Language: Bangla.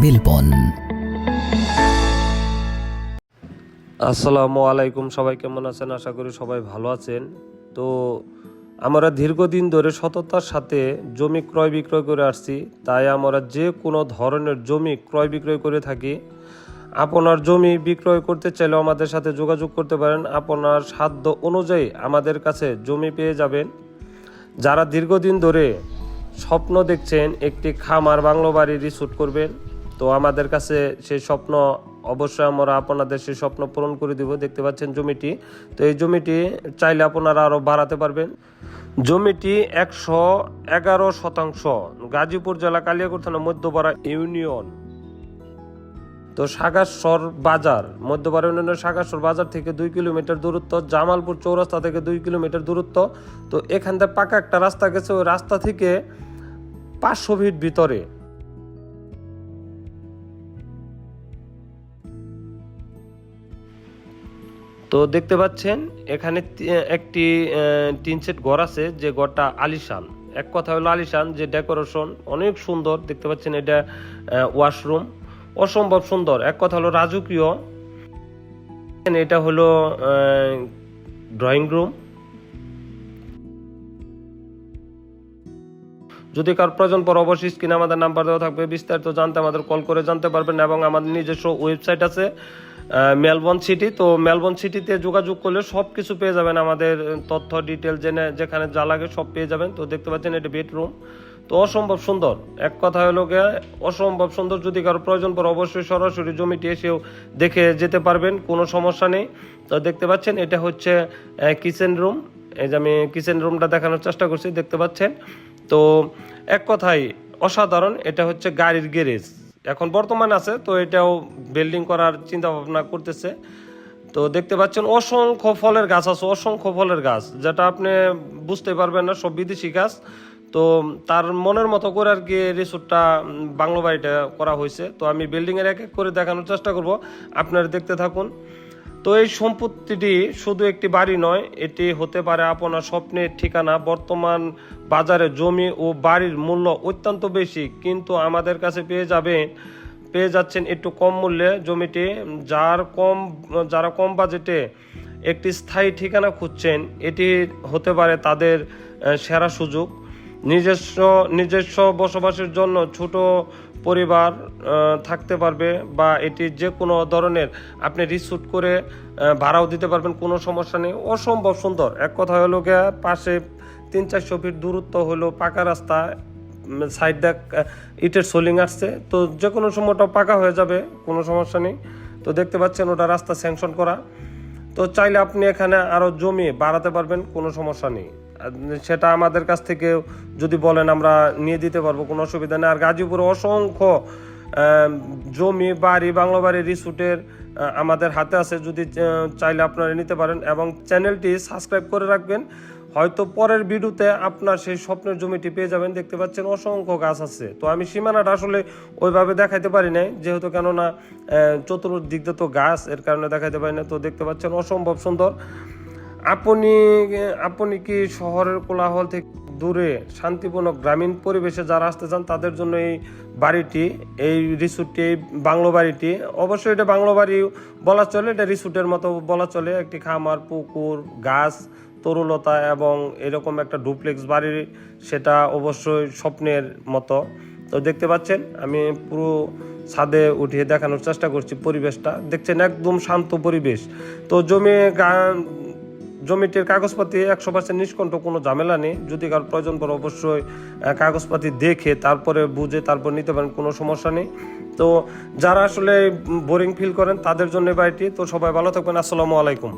বাই আসসালামু আলাইকুম, সবাই কেমন আছেন? আশা করি সবাই ভালো আছেন। তো আমরা দীর্ঘদিন ধরে সততার সাথে জমি ক্রয় বিক্রয় করে আসছি। তাই আমরা যে কোনো ধরনের জমি ক্রয় বিক্রয় করে থাকি। আপনার জমি বিক্রয় করতে চাইলেও আমাদের সাথে যোগাযোগ করতে পারেন। আপনার সাধ্য অনুযায়ী আমাদের কাছে জমি পেয়ে যাবেন। যারা দীর্ঘদিন ধরে স্বপ্ন দেখছেন, একটি খামার বাংলো বাড়ি রিসুট করবেন। তো আমাদের কাছে সেই স্বপ্ন, অবশ্যই আমরা আপনাদের সেই স্বপ্ন পূরণ করে দিব। দেখতে পাচ্ছেন জমিটি। তো এই জমিটি চাইলে আপনারা আরও বাড়াতে পারবেন। জমিটি একশো এগারো শতাংশ গাজীপুর জেলা কালিয়াকুর থানা মধ্যপাড়া ইউনিয়ন। তো সাগাসর বাজার, মধ্যপাড়া ইউনিয়নের সাগাসর বাজার থেকে দুই কিলোমিটার দূরত্ব, জামালপুর চৌরাস্তা থেকে দুই কিলোমিটার দূরত্ব। তো এখান থেকে পাকা একটা রাস্তা গেছে, ওই রাস্তা থেকে পাঁচশো ফিট ভিতরে। তো দেখতে পাচ্ছেন, এখানে একটি টিন সেট ঘর আছে, যে ঘরটা আলিশান। এক কথা হলো আলিশান, যে ডেকোরেশন অনেক সুন্দর, দেখতে পাচ্ছেন এটা ওয়াশরুম। অসম্ভব সুন্দর। এক কথা হলো রাজকীয়। এটা হলো ড্রয়িং রুম। যদি কার প্রয়োজন পর অবশ্যই স্ক্রিনে আমাদের নাম্বার দেওয়া থাকবে। বিস্তারিত জানতে আমাদের কল করে জানতে পারবেন এবং আমাদের নিজস্ব ওয়েবসাইট আছে মেলবোর্ন সিটি। তো মেলবোর্ন সিটিতে যোগাযোগ করলে সব কিছু পেয়ে যাবেন আমাদের তথ্য ডিটেল জেনে যেখানে যা লাগে সব পেয়ে যাবেন। তো দেখতে পাচ্ছেন এটা বেডরুম তো অসম্ভব সুন্দর। এক কথা হলো গিয়ে, অসম্ভব সুন্দর যদি কারও প্রয়োজন পড়ে, অবশ্যই সরাসরি জমিটি এসেও দেখে যেতে পারবেন, কোনো সমস্যা নেই। তো দেখতে পাচ্ছেন এটা হচ্ছে কিচেন রুম এই যে আমি কিচেন রুমটা দেখানোর চেষ্টা করছি, দেখতে পাচ্ছেন। তো এক কথায় অসাধারণ, এটা হচ্ছে গাড়ির গ্যারেজ এখন বর্তমান আছে, তো এটাও বিল্ডিং করার চিন্তা ভাবনা করতেছে। তো দেখতে পাচ্ছেন অসংখ্য ফলের গাছ আছে, অসংখ্য ফলের গাছ, যেটা আপনি বুঝতে পারবেন না, সব বিদেশি গাছ। তো তার মনের মতো করে আর কি রিসোর্টটা বাংলো বাড়িটা করা হয়েছে। তো আমি বিল্ডিংয়ের এক এক করে দেখানোর চেষ্টা করব। আপনারা দেখতে থাকুন। তো এই সম্পত্তিটি শুধু একটি বাড়ি নয়, এটি হতে পারে আপনার স্বপ্নের ঠিকানা, বর্তমান বাজারে জমি ও বাড়ির মূল্য অত্যন্ত বেশি। কিন্তু আমাদের কাছে পেয়ে যাবেন, পেয়ে যাচ্ছেন একটু কম মূল্যে জমিটি। যার কম, যারা কম বাজেটে একটি স্থায়ী ঠিকানা খুঁজছেন, এটি হতে পারে তাদের সেরা সুযোগ। নিজস্ব নিজস্ব বসবাসের জন্য ছোট পরিবার থাকতে পারবে বা এটি যে কোনো ধরনের আপনি রিসুট করে ভাড়াও দিতে পারবেন, কোনো সমস্যা নেই। অসম্ভব সুন্দর। এক কথা হলো গিয়া পাশে তিন চারশো ফিট দূরত্ব হলো পাকা রাস্তা সাইড দেখ ইটের সোলিং আসছে। তো যে কোনো সময় ওটা পাকা হয়ে যাবে, কোনো সমস্যা নেই। তো দেখতে পাচ্ছেন ওটা রাস্তা স্যাংশন করা। তো চাইলে আপনি এখানে আরও জমি বাড়াতে পারবেন, কোনো সমস্যা নেই। সেটা আমাদের কাছ থেকে যদি বলেন, আমরা নিয়ে দিতে পারব, কোনো অসুবিধা নেই। আর গাজীপুরে অসংখ্য জমি, বাড়ি, বাংলা বাড়ি রিসুটের আমাদের হাতে আছে। যদি চাইলে আপনারা নিতে পারেন এবং চ্যানেলটি সাবস্ক্রাইব করে রাখবেন। হয়তো পরের ভিডিওতে আপনার সেই স্বপ্নের জমিটি পেয়ে যাবেন। দেখতে পাচ্ছেন অসংখ্য গাছ আছে। তো আমি সীমানাটা আসলে ওইভাবে দেখাইতে পারি নাই, যেহেতু কেননা চতুর্দিক তো গাছ, এর কারণে দেখাইতে পারি না তো দেখতে পাচ্ছেন অসম্ভব সুন্দর। আপনি আপনি কি শহরের কোলাহল থেকে দূরে শান্তিপূর্ণ গ্রামীণ পরিবেশে যারা আসতে চান, তাদের জন্য এই বাড়িটি, এই রিসুটটি এই বাংলো বাড়িটি, অবশ্যই এটা বাংলো বাড়ি বলা চলে, এটা রিসুটের মতো বলা চলে। একটি খামার, পুকুর, গাছ, তরুলতা এবং এরকম একটা ডুপ্লেক্স বাড়ির সেটা অবশ্যই স্বপ্নের মতো। তো দেখতে পাচ্ছেন, আমি পুরো ছাদে উঠিয়ে দেখানোর চেষ্টা করছি পরিবেশটা। দেখছেন একদম শান্ত পরিবেশ। তো জমি জমিটির কাগজপাতি একশো পার্সেন্ট নিষ্কণ্ঠ, কোনো ঝামেলা নেই। যদি কারোর প্রয়োজন পড়ে অবশ্যই কাগজপাতি দেখে তারপরে বুঝে তারপর নিতে পারেন, কোনো সমস্যা নেই। তো যারা আসলে বোরিং ফিল করেন তাদের জন্য বাড়িটি। তো সবাই ভালো থাকবেন। আসসালামু আলাইকুম।